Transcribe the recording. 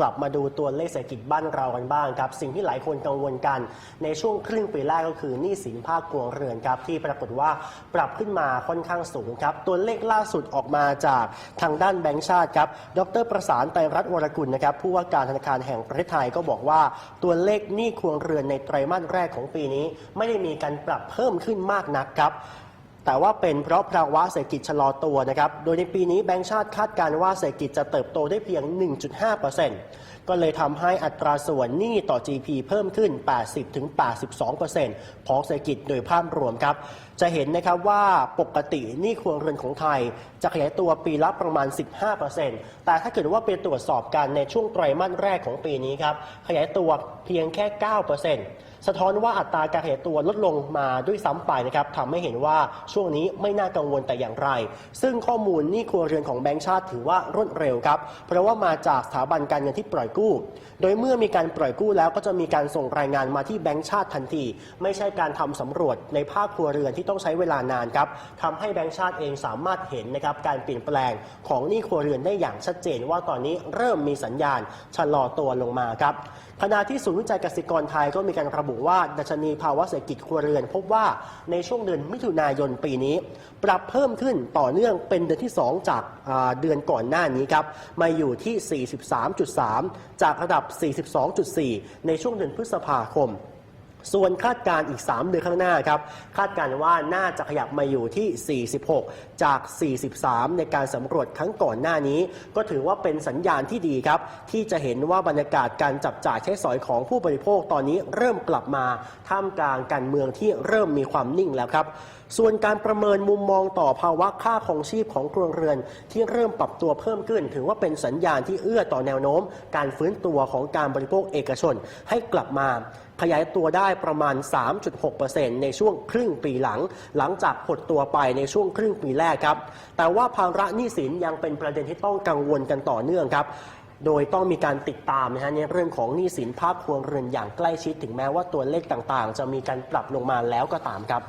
กลับมาดูตัวเลขเศรษฐกิจบ้านเรากันบ้างครับ สิ่งที่หลายคนกังวลกันในช่วงครึ่งปีแรกก็คือหนี้สินภาคครัวเรือนครับที่ปรากฏว่าปรับขึ้นมาค่อนข้างสูงครับ ตัวเลขล่าสุดออกมาจากทางด้านแบงก์ชาติครับดรประสานไตรรัตน์วรกุลนะครับผู้ว่าการธนาคารแห่งประเทศไทยก็บอกว่าตัวเลขหนี้ครัวเรือนในไตรมาสแรกของปีนี้ ไม่ได้มีการปรับเพิ่มขึ้นมากนักครับ แต่ว่าเป็นเพราะภาวะเศรษฐกิจชะลอตัวนะครับ โดยในปีนี้แบงก์ชาติคาดการณ์ว่าเศรษฐกิจจะเติบโตได้เพียง 1.5%ก็เลยทำให้อัตราส่วนหนี้ต่อ GP เพิ่มขึ้น 80-82%ของเศรษฐกิจโดยภาพรวมครับ จะเห็นนะครับว่าปกติหนี้ครัวเรือนของไทย จะขยายตัวปีละประมาณ 15%แต่ถ้าเกิดว่าไปตรวจสอบกันในช่วงไตรมาสแรกของปีนี้ครับ ขยายตัวเพียงแค่ 9% สะท้อนว่าอัตราการขยายตัวลดลงมาด้วยซ้ำไปนะครับทำให้เห็นว่าช่วงนี้ไม่น่ากังวลแต่อย่างไร ซึ่งข้อมูลหนี้ครัวเรือนของแบงก์ชาติถือว่ารวดเร็วครับ เพราะว่ามาจากสถาบันการเงินที่ปล่อยกู้ โดยเมื่อมีการปล่อยกู้แล้วก็จะมีการส่งรายงานมาที่แบงก์ชาติทันที ไม่ใช่การทำสำรวจในภาคครัวเรือนที่ต้องใช้เวลานานครับทำให้แบงก์ชาติเองสามารถเห็นนะครับการเปลี่ยนแปลงของหนี้ครัวเรือนได้อย่างชัดเจนว่าตอนนี้เริ่มมีสัญญาณชะลอตัวลงมาครับ ขณะที่ศูนย์วิจัยเกษตรกรไทยก็มีการระบุว่าดัชนีภาวะเศรษฐกิจครัวเรือน พบว่าในช่วงเดือนมิถุนายนปีนี้ ปรับเพิ่มขึ้นต่อเนื่องเป็นเดือนที่ 2 จากเดือนก่อนหน้านี้ครับมาอยู่ที่ 43.3 จากระดับ 42.4 ในช่วงเดือนพฤษภาคม ส่วนคาดการณ์อีก 3 เดือนข้างหน้าครับคาดการณ์ว่าน่าจะขยับมาอยู่ที่ 46 จาก 43 ในการสำรวจครั้งก่อนหน้านี้ ก็ถือว่าเป็นสัญญาณที่ดีครับ ที่จะเห็นว่าบรรยากาศการจับจ่ายใช้สอยของผู้บริโภคตอนนี้เริ่มกลับมาท่ามกลางการเมืองที่เริ่มมีความนิ่งแล้วครับ ส่วนการประเมินมุมมองต่อภาวะค่าครองชีพของครัวเรือน ที่เริ่มปรับตัวเพิ่มขึ้น ถือว่าเป็นสัญญาณที่เอื้อต่อแนวโน้ม การฟื้นตัวของการบริโภคเอกชนให้กลับมา ขยายตัวได้ประมาณ 3.6%ในช่วงครึ่งปีหลัง หลังจากหดตัวไปในช่วงครึ่งปีแรกครับ แต่ว่าภาระหนี้สินยังเป็นประเด็นที่ต้องกังวลกันต่อเนื่องครับโดยต้องมีการติดตามนะฮะในเรื่องของหนี้สินภาคครัวเรือนอย่างใกล้ชิดถึงแม้ว่าตัวเลขต่างๆ จะมีการปรับลงมาแล้วก็ตามครับ